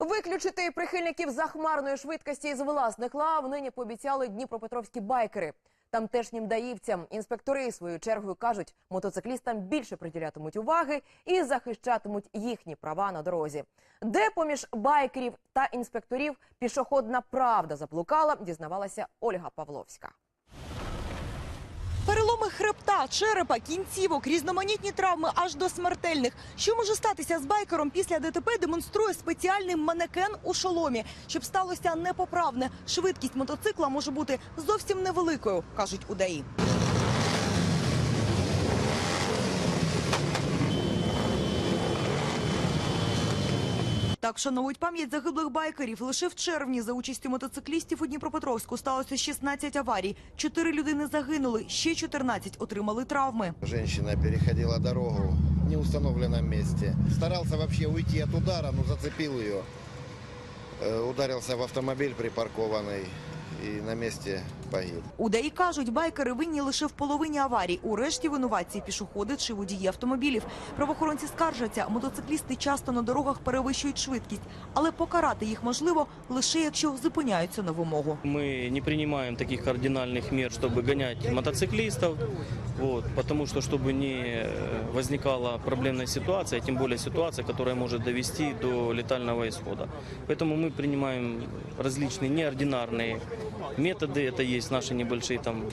Виключити прихильників захмарної швидкості з власних лав нині пообіцяли дніпропетровські байкери. Тамтешнім даївцям інспектори своєю чергою кажуть, мотоциклістам більше приділятимуть уваги і захищатимуть їхні права на дорозі. Де поміж байкерів та інспекторів пішохідна правда заблукала, дізнавалася Ольга Павловська. Переломи хребта, черепа, кінцівок, різноманітні травми аж до смертельних. Що може статися з байкером після ДТП, демонструє спеціальний манекен у шоломі. Щоб сталося непоправне, швидкість мотоцикла може бути зовсім невеликою, кажуть у ДАІ. Так вшановують пам'ять загиблих байкерів. Лише в червні за участю мотоциклістів у Дніпропетровську сталося 16 аварій. Чотири людини загинули, ще 14 отримали травми. Женщина переходила дорогу в неустановленому місці. Старався вообще уйти від удара, але зацепив ее. Ударився в автомобіль припаркованный и на месте погиб. У ДАІ кажуть, байкери винні лише в половині аварій. У решті винуватці пішоходи чи водії автомобілів. Правоохоронці скаржаться, мотоциклісти часто на дорогах перевищують швидкість, але покарати їх можливо лише якщо зупиняються на вимогу. Мы не принимаем таких кардинальных мер, чтобы гонять мотоциклистов, вот, потому что чтобы не э, возникала проблемная ситуация, тем более ситуация, которая может довести до летального исхода. Поэтому мы принимаем различные неординарные методы, это есть наши небольшие там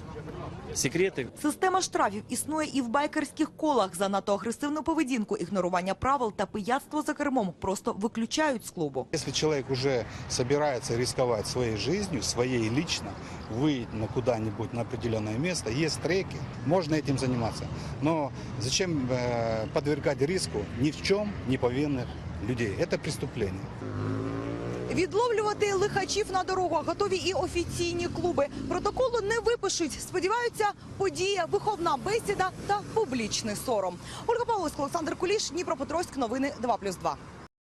секреты, Система штрафів існує і в байкерських колах. За надто агресивну поведінку, ігнорування правил та пияцтво за кермом просто виключають з клубу. Если человек уже собирается рисковать своей жизнью, своей лично, выйти на куда-нибудь на определенное место, есть треки, можно этим заниматься. Но зачем э, подвергать риску ни в чем не повинных людей? Это преступление. Відловлювати лихачів на дорогах готові і офіційні клуби. Протоколу не випишуть. Сподіваються, подія, виховна бесіда та публічний сором. Ольга Павловська, Олександр Куліш, Дніпропетровськ. Новини 2+,2.